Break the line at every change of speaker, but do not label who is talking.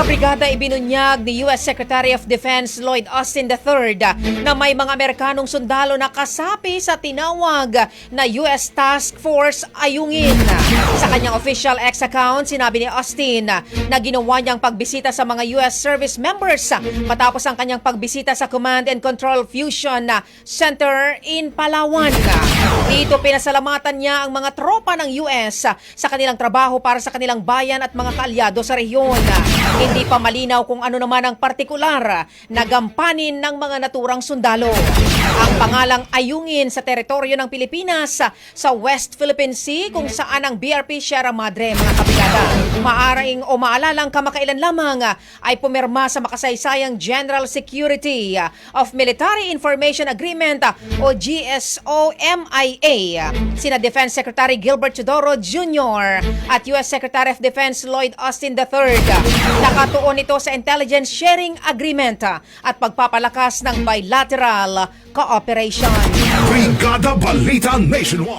kabrigada ibinunyag ni U.S. Secretary of Defense Lloyd Austin III na may mga Amerikanong sundalo na kasapi sa tinawag na U.S. Task Force Ayungin. Sa kanyang official X account, sinabi ni Austin na ginawa niyang pagbisita sa mga U.S. service members matapos ang kanyang pagbisita sa Command and Control Fusion Center in Palawan. Dito pinasalamatan niya ang mga tropa ng U.S. sa kanilang trabaho para sa kanilang bayan at mga kaalyado sa rehiyon. Hindi pa malinaw kung ano naman ang partikular na gampanin ng mga naturang sundalo. Ang pangalang ayungin sa teritoryo ng Pilipinas sa West Philippine Sea kung saan ang BRP Sierra Madre mga kapigada. Maaring o maalalang kamakailan lamang ay pumirma sa makasaysayang General Security of Military Information Agreement o GSO-MIA sina Defense Secretary Gilbert Chodoro Jr. at U.S. Secretary of Defense Lloyd Austin III. Nakatuon ito sa Intelligence Sharing Agreement at pagpapalakas ng bilateral cooperation.
Brigada Balita Nationwide.